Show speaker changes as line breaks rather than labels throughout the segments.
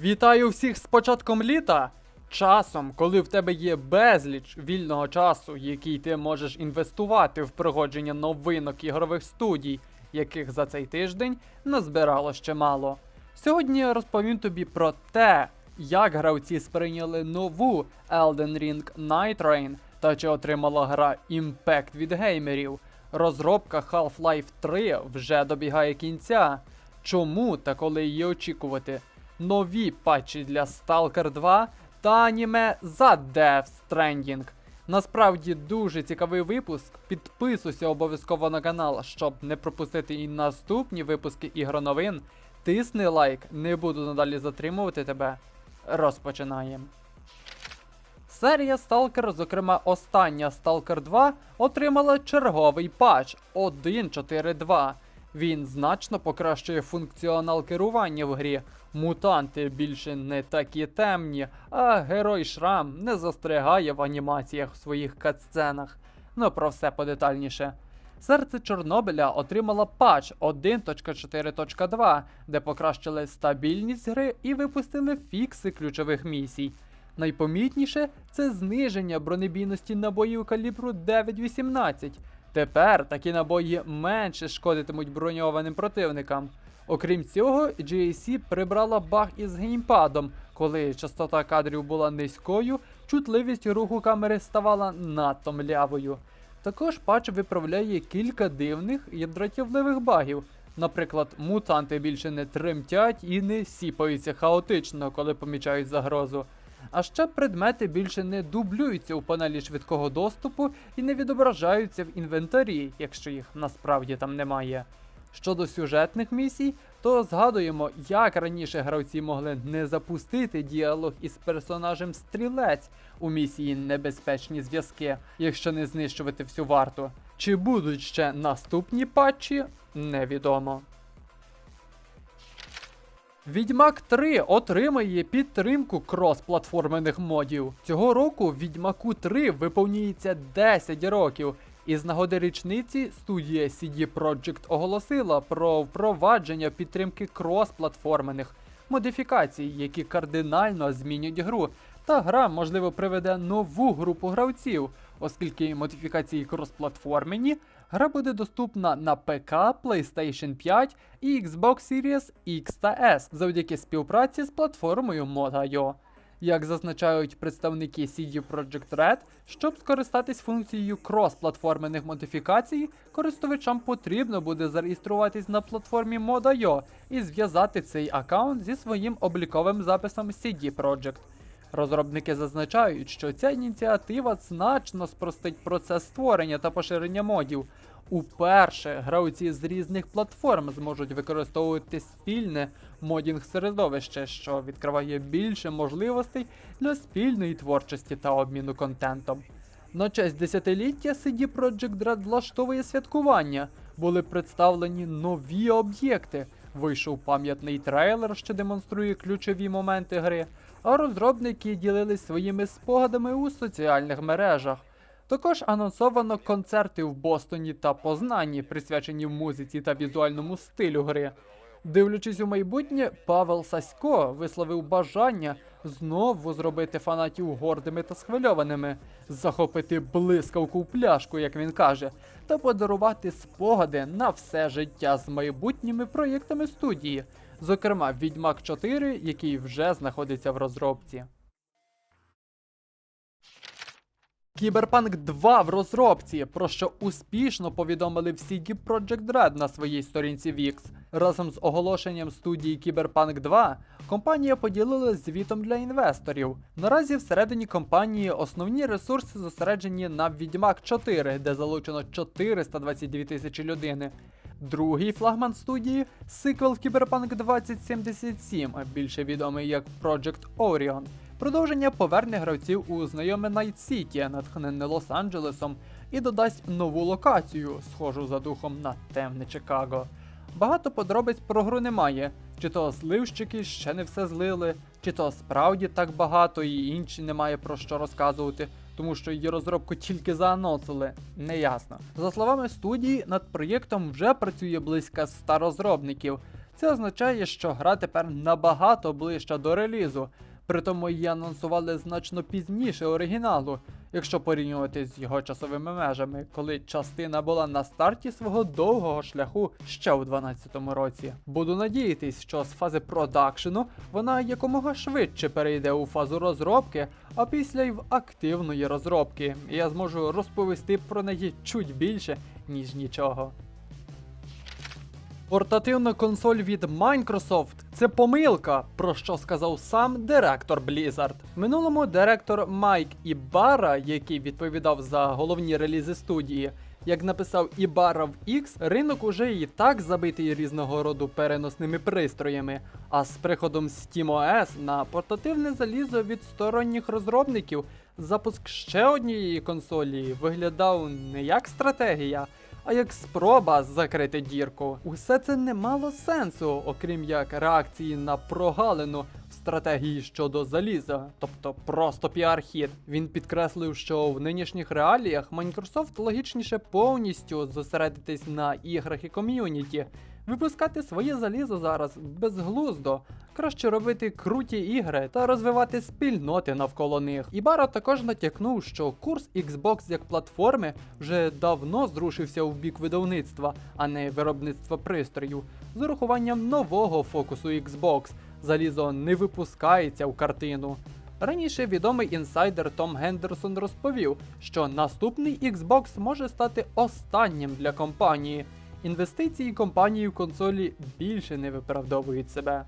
Вітаю всіх з початком літа! Часом, коли в тебе є безліч вільного часу, який ти можеш інвестувати в проходження новинок ігрових студій, яких за цей тиждень назбирало ще мало. Сьогодні я розповім тобі про те, як гравці сприйняли нову Elden Ring Night Rain та чи отримала гра імпект від геймерів. Розробка Half-Life 3 вже добігає кінця. Чому та коли її очікувати? Нові патчі для Stalker 2 та аніме за Death Stranding. Насправді дуже цікавий випуск. Підписуйся обов'язково на канал, щоб не пропустити і наступні випуски ігроновин. Тисни лайк, не буду надалі затримувати тебе. Розпочинаємо. Серія Stalker, зокрема остання Stalker 2, отримала черговий патч 1.4.2. Він значно покращує функціонал керування в грі. Мутанти більше не такі темні, а герой Шрам не застрягає в анімаціях в своїх катсценах. Ну про все подетальніше. Серце Чорнобиля отримала патч 1.4.2, де покращили стабільність гри і випустили фікси ключових місій. Найпомітніше це зниження бронебійності набоїв калібру 9.18. Тепер такі набої менше шкодитимуть броньованим противникам. Окрім цього, GAC прибрала баг із геймпадом, коли частота кадрів була низькою, чутливість руху камери ставала надто млявою. Також патч виправляє кілька дивних і дратівливих багів. Наприклад, мутанти більше не тремтять і не сіпаються хаотично, коли помічають загрозу. А ще предмети більше не дублюються у панелі швидкого доступу і не відображаються в інвентарі, якщо їх насправді там немає. Щодо сюжетних місій, то згадуємо, як раніше гравці могли не запустити діалог із персонажем стрілець у місії Небезпечні зв'язки, якщо не знищувати всю варту. Чи будуть ще наступні патчі, невідомо. Відьмак 3 отримає підтримку крос-платформених модів. Цього року Відьмаку 3 виповнюється 10 років. І з нагоди річниці студія CD Projekt оголосила про впровадження підтримки крос-платформених модифікацій, які кардинально змінюють гру. Та гра, можливо, приведе нову групу гравців, оскільки модифікації кросплатформені, гра буде доступна на ПК, PlayStation 5 і Xbox Series X та S завдяки співпраці з платформою Mod.io. Як зазначають представники CD Projekt Red, щоб скористатись функцією крос-платформених модифікацій, користувачам потрібно буде зареєструватись на платформі Mod.io і зв'язати цей аккаунт зі своїм обліковим записом CD Projekt. Розробники зазначають, що ця ініціатива значно спростить процес створення та поширення модів. Уперше гравці з різних платформ зможуть використовувати спільне модінг середовище, що відкриває більше можливостей для спільної творчості та обміну контентом. На честь десятиліття CD Projekt Red влаштовує святкування. Були представлені нові об'єкти. Вийшов пам'ятний трейлер, що демонструє ключові моменти гри, а розробники ділились своїми спогадами у соціальних мережах. Також анонсовано концерти в Бостоні та Познанні, присвячені музиці та візуальному стилю гри. Дивлячись у майбутнє, Павел Сасько висловив бажання знову зробити фанатів гордими та схвильованими, захопити блискавку пляшку, як він каже, та подарувати спогади на все життя з майбутніми проєктами студії, зокрема Відьмак 4, який вже знаходиться в розробці. Кіберпанк 2 в розробці, про що успішно повідомили в CD Projekt Red на своїй сторінці Wix. Разом з оголошенням студії Кіберпанк 2 компанія поділилась звітом для інвесторів. Наразі всередині компанії основні ресурси зосереджені на Відьмак 4, де залучено 422 тисячі людини. Другий флагман студії сиквел Кіберпанк 2077, більше відомий як Project Orion. Продовження поверне гравців у знайоме Найт Сіті, натхнене Лос-Анджелесом, і додасть нову локацію, схожу за духом на темне Чикаго. Багато подробиць про гру немає, чи то зливщики ще не все злили, чи то справді так багато і інші немає про що розказувати, тому що її розробку тільки заанонсили, неясно. За словами студії, над проєктом вже працює близько 100 розробників. Це означає, що гра тепер набагато ближча до релізу. Притому її анонсували значно пізніше оригіналу, якщо порівнювати з його часовими межами, коли частина була на старті свого довгого шляху ще у 2012 році. Буду надіятись, що з фази продакшену вона якомога швидше перейде у фазу розробки, а після й в активної розробки. І я зможу розповісти про неї чуть більше, ніж нічого. Портативна консоль від Microsoft це помилка, про що сказав сам директор Blizzard. Минулому директор Майк Ібара, який відповідав за головні релізи студії, як написав Ібара в X, ринок уже і так забитий різного роду переносними пристроями. А з приходом SteamOS на портативне залізо від сторонніх розробників запуск ще однієї консолі виглядав не як стратегія, а як спроба закрити дірку. Усе це не мало сенсу, окрім як реакції на прогалину в стратегії щодо заліза, тобто просто піар-хід. Він підкреслив, що в нинішніх реаліях Microsoft логічніше повністю зосередитись на іграх і ком'юніті. Випускати своє залізо зараз безглуздо, краще робити круті ігри та розвивати спільноти навколо них. Ібара також натякнув, що курс Xbox як платформи вже давно зрушився в бік видавництва, а не виробництва пристроїв, з урахуванням нового фокусу Xbox. Залізо не випускається в картину. Раніше відомий інсайдер Том Гендерсон розповів, що наступний Xbox може стати останнім для компанії. Інвестиції компанії в консолі більше не виправдовують себе.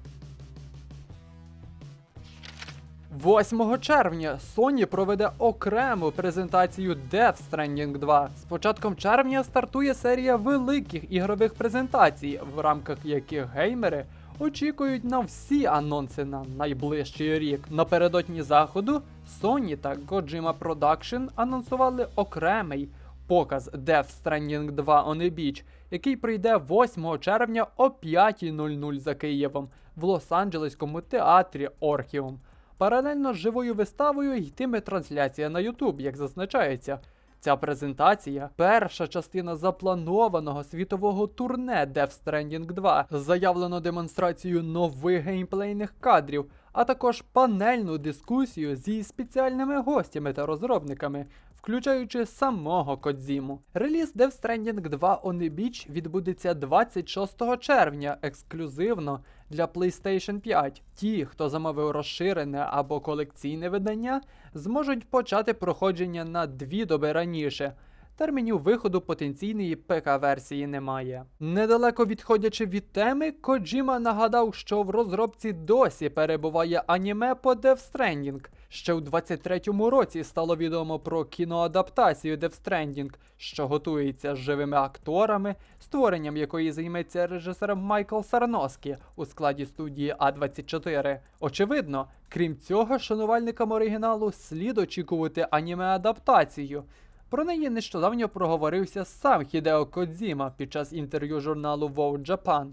8 червня Sony проведе окрему презентацію Death Stranding 2. З початком червня стартує серія великих ігрових презентацій, в рамках яких геймери очікують на всі анонси на найближчий рік. Напередодні заходу Sony та Kojima Production анонсували окремий показ Death Stranding 2 on a Beach, який прийде 8 червня о 5.00 за Києвом в Лос-Анджелеському театрі Орхіум. Паралельно з живою виставою йтиме трансляція на YouTube, як зазначається. Ця презентація перша частина запланованого світового турне Death Stranding 2. Заявлено демонстрацію нових геймплейних кадрів, а також панельну дискусію зі спеціальними гостями та розробниками, включаючи самого Кодзіму. Реліз Death Stranding 2 on the Beach відбудеться 26 червня ексклюзивно для PlayStation 5. Ті, хто замовив розширене або колекційне видання, зможуть почати проходження на дві доби раніше. Термінів виходу потенційної ПК-версії немає. Недалеко відходячи від теми, Коджіма нагадав, що в розробці досі перебуває аніме по Death Stranding. Ще у 23-му році стало відомо про кіноадаптацію Death Stranding, що готується з живими акторами, створенням якої займеться режисер Майкл Сарноскі у складі студії А24. Очевидно, крім цього, шанувальникам оригіналу слід очікувати аніме-адаптацію. Про неї нещодавно проговорився сам Хідео Кодзіма під час інтерв'ю журналу Vogue Japan.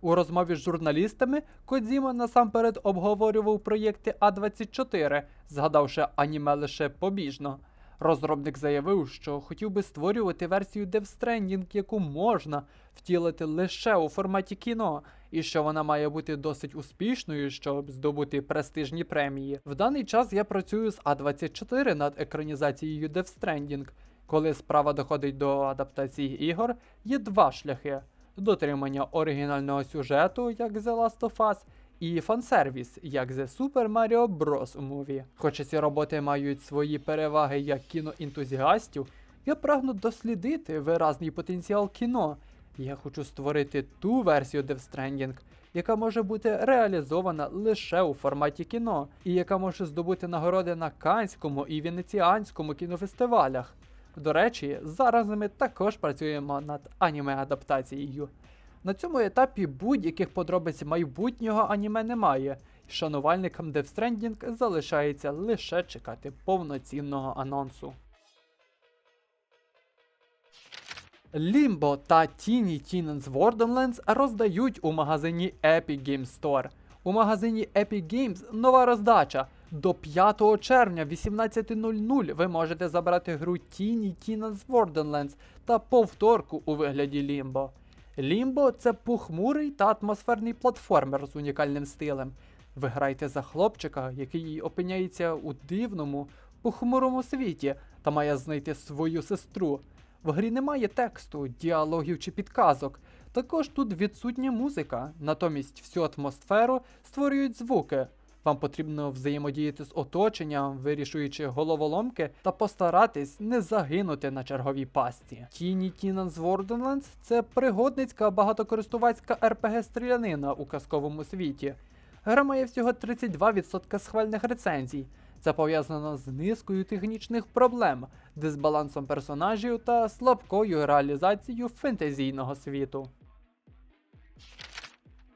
У розмові з журналістами Кодзіма насамперед обговорював проєкти А24, згадавши аніме лише побіжно. Розробник заявив, що хотів би створювати версію Death Stranding, яку можна втілити лише у форматі кіно, і що вона має бути досить успішною, щоб здобути престижні премії. В даний час я працюю з А24 над екранізацією Death Stranding. Коли справа доходить до адаптації ігор, є два шляхи: дотримання оригінального сюжету, як The Last of Us, і фансервіс, як The Super Mario Bros. мові. Хоча ці роботи мають свої переваги як кіноентузіастів, я прагну дослідити виразний потенціал кіно. Я хочу створити ту версію Death Stranding, яка може бути реалізована лише у форматі кіно, і яка може здобути нагороди на Канському і Венеціанському кінофестивалях. До речі, зараз ми також працюємо над аніме-адаптацією. На цьому етапі будь-яких подробиць майбутнього аніме немає, шанувальникам Death Stranding залишається лише чекати повноцінного анонсу. Limbo та Teeny Tina's Borderlands роздають у магазині Epic Games Store. У магазині Epic Games нова роздача. До 5 червня 18.00 ви можете забрати гру Teeny Tina's Borderlands та повторку у вигляді Limbo. Лімбо це похмурий та атмосферний платформер з унікальним стилем. Ви граєте за хлопчика, який опиняється у дивному, похмурому світі та має знайти свою сестру. В грі немає тексту, діалогів чи підказок. Також тут відсутня музика, натомість всю атмосферу створюють звуки. Вам потрібно взаємодіяти з оточенням, вирішуючи головоломки та постаратись не загинути на черговій пастці. Тіні Tina's Borderlands – це пригодницька багатокористувацька RPG-стрілянина у казковому світі. Гра має всього 32% схвальних рецензій. Це пов'язано з низкою технічних проблем, дисбалансом персонажів та слабкою реалізацією фентезійного світу.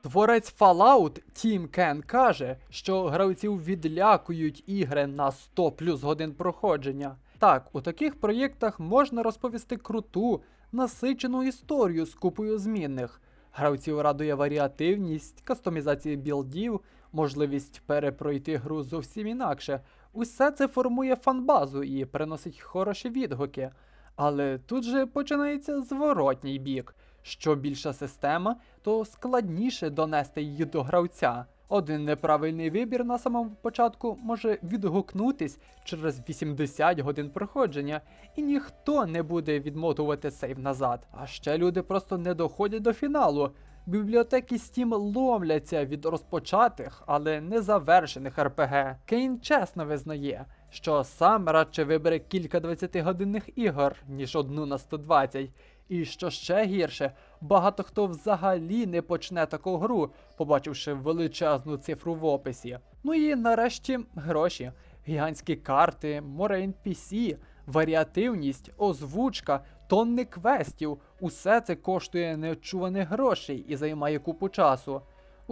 Творець Fallout Тім Кен каже, що гравців відлякують ігри на 100 плюс годин проходження. Так, у таких проєктах можна розповісти круту, насичену історію з купою змінних. Гравців радує варіативність, кастомізація білдів, можливість перепройти гру зовсім інакше. Усе це формує фанбазу і приносить хороші відгуки. Але тут же починається зворотній бік. Що більша система, то складніше донести її до гравця. Один неправильний вибір на самому початку може відгукнутись через 80 годин проходження, і ніхто не буде відмотувати сейв назад. А ще люди просто не доходять до фіналу. Бібліотеки Steam ломляться від розпочатих, але не завершених РПГ. Кейн чесно визнає, що сам радше вибере кілька 20-годинних ігор, ніж одну на 120. І що ще гірше, багато хто взагалі не почне таку гру, побачивши величезну цифру в описі. Ну і нарешті гроші, гігантські карти, море NPC, варіативність, озвучка, тонни квестів. Усе це коштує неочуваних грошей і займає купу часу.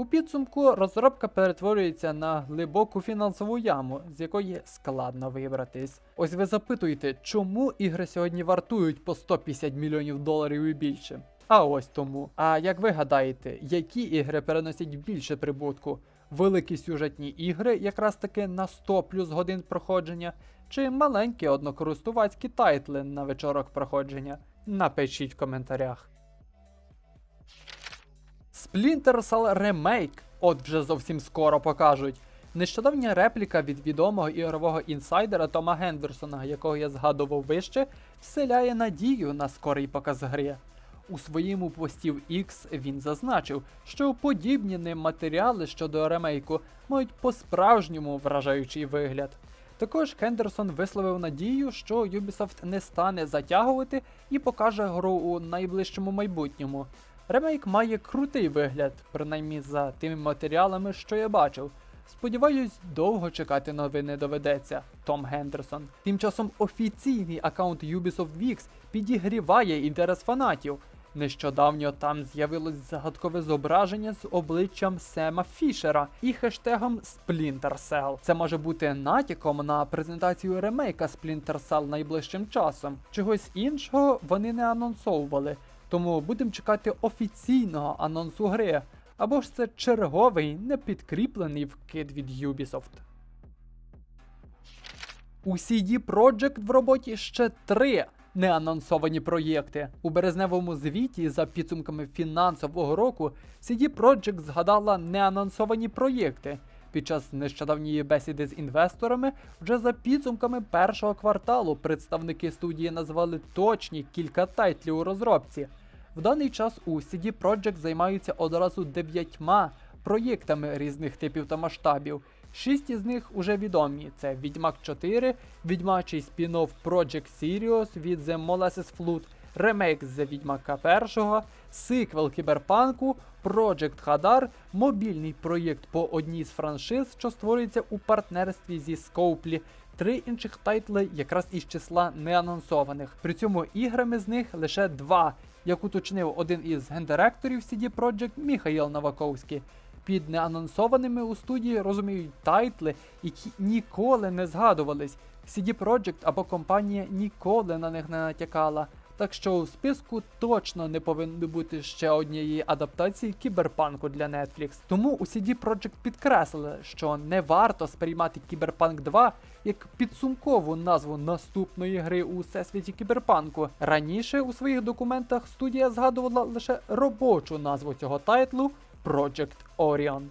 У підсумку розробка перетворюється на глибоку фінансову яму, з якої складно вибратись. Ось ви запитуєте, чому ігри сьогодні вартують по 150 мільйонів доларів і більше. А ось тому. А як ви гадаєте, які ігри переносять більше прибутку? Великі сюжетні ігри, якраз таки на 100 плюс годин проходження, чи маленькі однокористувацькі тайтли на вечорок проходження? Напишіть в коментарях. Splinter Cell Remake от вже зовсім скоро покажуть. Нещодавня репліка від відомого ігрового інсайдера Тома Гендерсона, якого я згадував вище, вселяє надію на скорий показ гри. У своєму пості в X він зазначив, що подібні ним матеріали щодо ремейку мають по-справжньому вражаючий вигляд. Також Хендерсон висловив надію, що Ubisoft не стане затягувати і покаже гру у найближчому майбутньому. Ремейк має крутий вигляд, принаймні за тими матеріалами, що я бачив. Сподіваюсь, довго чекати новини доведеться. Том Гендерсон. Тим часом офіційний аккаунт Ubisoft VIX підігріває інтерес фанатів. Нещодавно там з'явилось загадкове зображення з обличчям Сема Фішера і хештегом Splinter Cell. Це може бути натяком на презентацію ремейка Splinter Cell найближчим часом. Чогось іншого вони не анонсовували, тому будемо чекати офіційного анонсу гри. Або ж це черговий непідкріплений вкид від Ubisoft. У CD Projekt в роботі ще три неанонсовані проєкти. У березневому звіті за підсумками фінансового року CD Projekt згадала неанонсовані проєкти. Під час нещодавньої бесіди з інвесторами вже за підсумками першого кварталу представники студії назвали точні кілька тайтлів у розробці. В даний час у CD Projekt займаються одразу дев'ятьма проєктами різних типів та масштабів. Шість із них уже відомі: це Відьмак 4, відьмачий спін-офф Project Sirius від The Molasses Flood, ремейк з Відьмака 1, сиквел Кіберпанку, Project Hadar, мобільний проєкт по одній з франшиз, що створюється у партнерстві зі Scopely, Три інших тайтли якраз із числа неанонсованих. При цьому іграми з них лише два, як уточнив один із гендиректорів CD Projekt Міхаїл Новаковський. Під неанонсованими у студії розуміють тайтли, які ніколи не згадувались. CD Projekt або компанія ніколи на них не натякала. Так що у списку точно не повинно бути ще однієї адаптації кіберпанку для Netflix. Тому у CD Projekt підкреслили, що не варто сприймати Кіберпанк 2 як підсумкову назву наступної гри у всесвіті кіберпанку. Раніше у своїх документах студія згадувала лише робочу назву цього тайтлу Project Orion.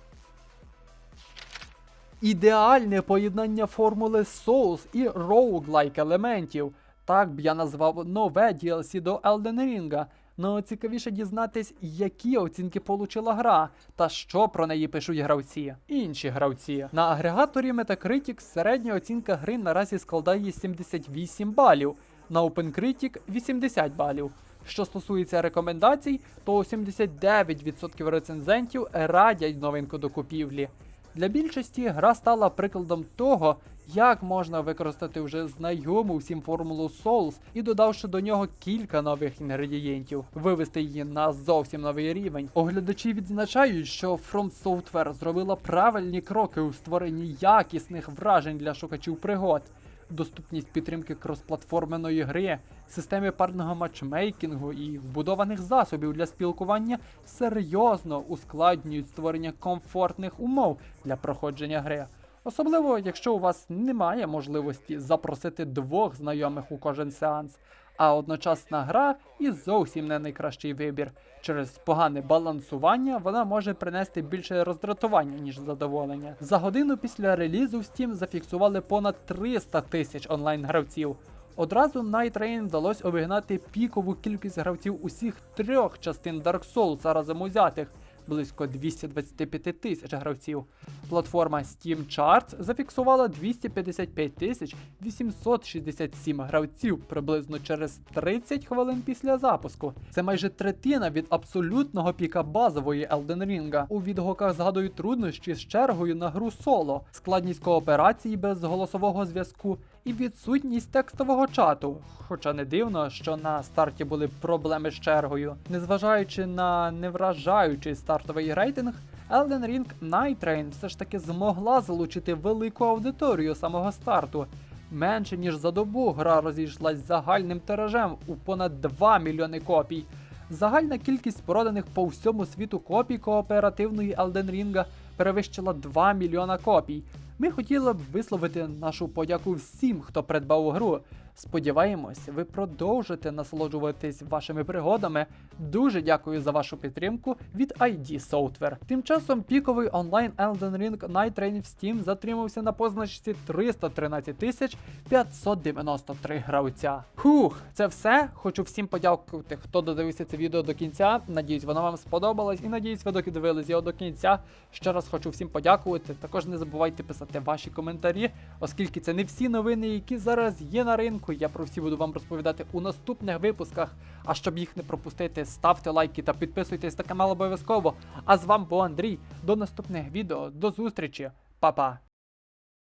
Ідеальне поєднання формули Souls і roguelike елементів. Так б я назвав нове DLC до Elden Ring. Но цікавіше дізнатись, які оцінки получила гра, та що про неї пишуть гравці. Інші гравці. На агрегаторі Metacritic середня оцінка гри наразі складає 78 балів, на OpenCritic 80 балів. Що стосується рекомендацій, то 79% рецензентів радять новинку до купівлі. Для більшості гра стала прикладом того, як можна використати вже знайому всім формулу Souls і додавши до нього кілька нових інгредієнтів, вивести її на зовсім новий рівень. Оглядачі відзначають, що From Software зробила правильні кроки у створенні якісних вражень для шукачів пригод. Доступність підтримки кросплатформеної гри, системи парного матчмейкінгу і вбудованих засобів для спілкування серйозно ускладнюють створення комфортних умов для проходження гри. Особливо, якщо у вас немає можливості запросити двох знайомих у кожен сеанс, а одночасна гра і зовсім не найкращий вибір. Через погане балансування вона може принести більше роздратування, ніж задоволення. За годину після релізу в Steam зафіксували понад 300 тисяч онлайн-гравців. Одразу Night Rain вдалося обігнати пікову кількість гравців усіх трьох частин Dark Souls разом узятих близько 225 тисяч гравців. Платформа Steam Charts зафіксувала 255 тисяч 867 гравців приблизно через 30 хвилин після запуску. Це майже третина від абсолютного піка базової Elden Ring. У відгуках згадують труднощі з чергою на гру соло, складність кооперації без голосового зв'язку і відсутність текстового чату. Хоча не дивно, що на старті були проблеми з чергою. Незважаючи на невражаючий стартовий рейтинг, Elden Ring Night Train все ж таки змогла залучити велику аудиторію самого старту. Менше ніж за добу гра розійшлась загальним тиражем у понад 2 мільйони копій. Загальна кількість проданих по всьому світу копій кооперативної Elden Ring перевищила 2 мільйона копій. Ми хотіли б висловити нашу подяку всім, хто придбав гру. Сподіваємось, ви продовжите насолоджуватись вашими пригодами. Дуже дякую за вашу підтримку від ID Software. Тим часом піковий онлайн Elden Ring Night Train в Steam затримався на позначці 313 тисяч 593 гравця. Хух, це все. Хочу всім подякувати, хто додивився це відео до кінця. Надіюсь, воно вам сподобалось і надіюсь, ви доки дивились його до кінця. Ще раз хочу всім подякувати. Також не забувайте писати ваші коментарі, оскільки це не всі новини, які зараз є на ринку. Я про всі буду вам розповідати у наступних випусках. А щоб їх не пропустити, ставте лайки та підписуйтесь на канал обов'язково. А з вами був Андрій. До наступних відео, до зустрічі, Па-па!